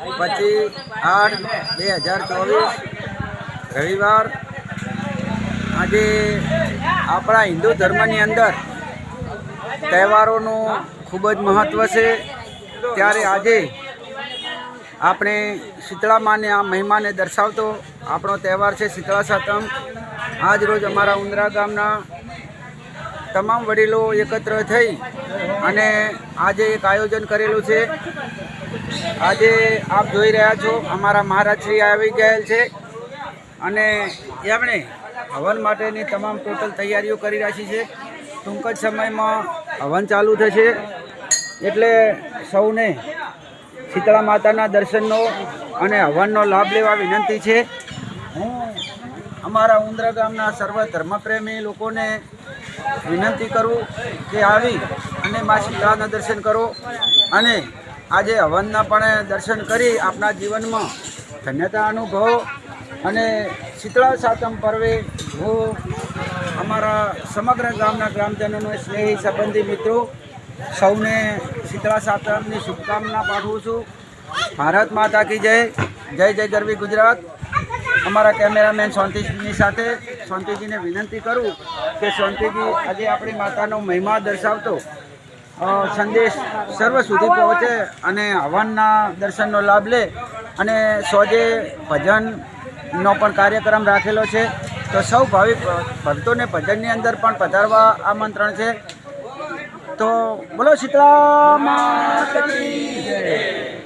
પચીસ આઠ બે હજાર ચોવીસ, રવિવાર. આજે આપણા હિન્દુ ધર્મની અંદર તહેવારોનું ખૂબ જ મહત્ત્વ છે. ત્યારે આજે આપણે શીતળા માને આ મહિમાને દર્શાવતો આપણો તહેવાર છે શીતળા સાતમ. આજ રોજ અમારા ઉંદરા ગામના તમામ વડીલો એકત્ર થઈ અને આજે એક આયોજન કરેલું છે. આજે આપ જોઈ રહ્યા છો, અમારા મહારાજશ્રી આવી ગયેલ છે અને એમણે હવન માટેની તમામ ટોટલ તૈયારીઓ કરી રાખી છે. ટૂંક જ સમયમાં હવન ચાલુ થશે. એટલે સૌને શીતળા માતાના દર્શનનો અને હવનનો લાભ લેવા વિનંતી છે. હું અમારા ઉંદરા ગામના સર્વ ધર્મપ્રેમી લોકોને વિનંતી કરું કે આવી અને મા શીતળાના દર્શન કરો અને આજે હવનના પણ દર્શન કરી આપણા જીવનમાં ધન્યતા અનુભવો અને શીતળા સાતમ પર્વે હું અમારા સમગ્ર ગામના ગ્રામજનોને સ્નેહી સંબંધી મિત્રો સૌને શીતળા સાતમની શુભકામના પાઠવું છું. ભારત માતા કી જય. જય જય ગરવી ગુજરાત. અમારા કેમેરામેન શાંતિજીની સાથે શાંતિજીને વિનંતી કરું કે શાંતિજી આજે આપણી માતાનો મહિમા દર્શાવતો. સંદેશ સર્વ સુધી પહોંચે અને હવનના દર્શનનો લાભ લે અને સોજે ભજનનો પણ કાર્યક્રમ રાખેલો છે. તો સૌ ભાવિક ભક્તોને ભજનની અંદર પણ પધારવા આમંત્રણ છે. તો બોલો શીતળા માતા ત્યાં?